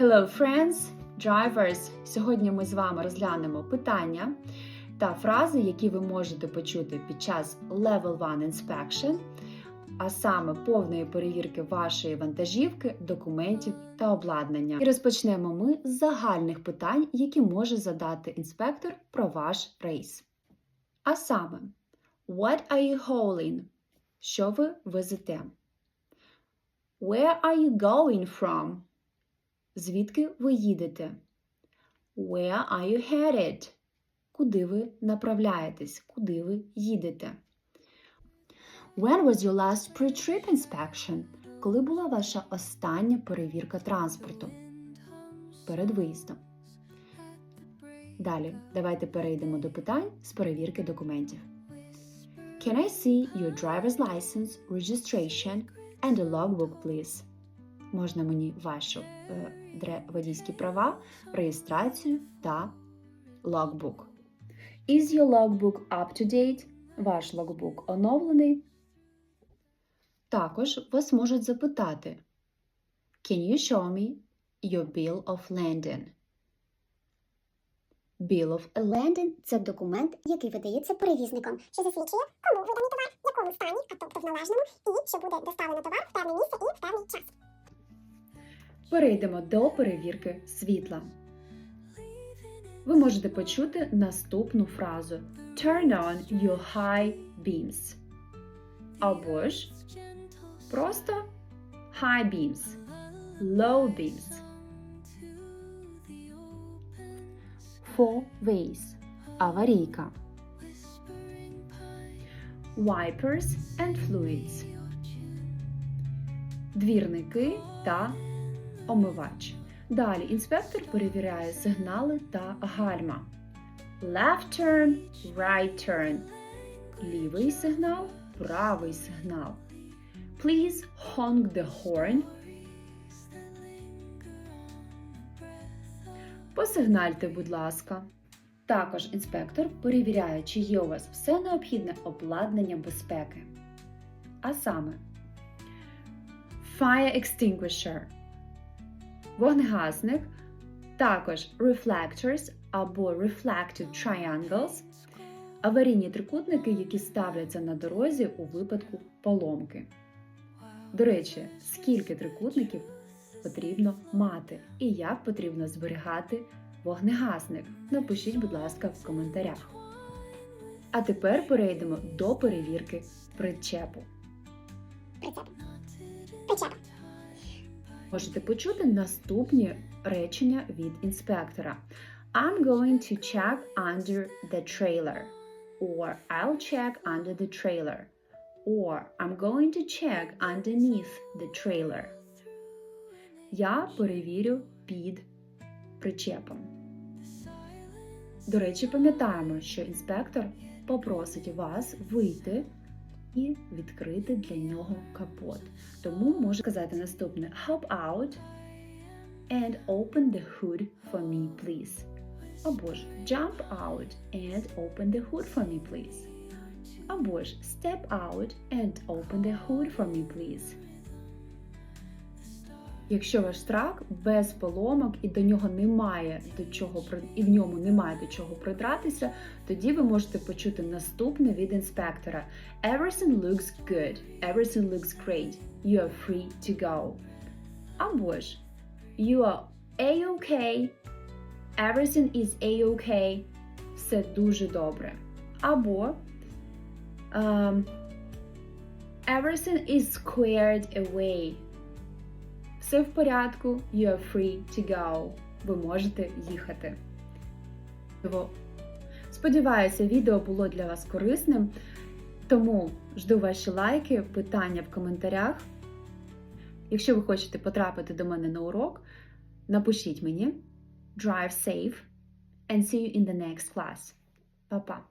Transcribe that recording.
Hello, friends, drivers! Сьогодні ми з вами розглянемо питання та фрази, які ви можете почути під час Level 1 Inspection, а саме повної перевірки вашої вантажівки, документів та обладнання. І розпочнемо ми з загальних питань, які може задати інспектор про ваш рейс. А саме, What are you hauling? Що ви везете? Where are you going from? Звідки ви їдете? Where are you headed? Куди ви направляєтесь? Куди ви їдете? When was your last pre-trip inspection? Коли була ваша остання перевірка транспорту? Перед виїздом. Далі, давайте перейдемо до питань з перевірки документів. Can I see your driver's license, registration and a logbook, please? Можна мені ваші е, водійські права, реєстрацію та logbook. Is your logbook up to date? Ваш логбук оновлений. Також вас можуть запитати Can you show me your bill of landing? Bill of Лендинг – це документ, який видається перевізником, що засвідчує, кому виданий товар, в якому стані, а тобто в належному, і що буде доставлено товар в певне місце і в певний час. Перейдемо до перевірки світла. Ви можете почути наступну фразу Turn on your high beams. Або ж просто high beams, low beams. Four ways. Аварійка. Wipers and fluids. Двірники та омивач. Далі інспектор перевіряє сигнали та гальма. Left turn, right turn. Лівий сигнал, правий сигнал. Please honk the horn. Посигнальте, будь ласка. Також інспектор перевіряє, чи є у вас все необхідне обладнання безпеки. А саме Fire extinguisher вогнегасник, також reflectors або reflective triangles, аварійні трикутники, які ставляться на дорозі у випадку поломки. До речі, скільки трикутників потрібно мати і як потрібно зберігати вогнегасник? Напишіть, будь ласка, в коментарях. А тепер перейдемо до перевірки причепу. Прицеп. Причеп. Можете почути наступні речення від інспектора. I'm going to check under the trailer. Or I'll check under the trailer. Or I'm going to check underneath the trailer. Я перевірю під причепом. До речі, пам'ятаємо, що інспектор попросить вас вийти і відкрити для нього капот. Тому може казати наступне: Hop out and open the hood for me, please. Або ж Jump out and open the hood for me, please. Або ж Step out and open the hood for me, please. Якщо ваш трак без поломок і до нього немає до чого і в ньому немає до чого придратися, тоді ви можете почути наступне від інспектора: Everything looks good. Everything looks great. You are free to go. Або ж You are a-okay. Everything is a-okay. Все дуже добре. Або um, Everything is squared away. Все в порядку, you are free to go. Ви можете їхати. Сподіваюся, відео було для вас корисним. Тому жду ваші лайки, питання в коментарях. Якщо ви хочете потрапити до мене на урок, напишіть мені. Drive safe and see you in the next class. Па-па!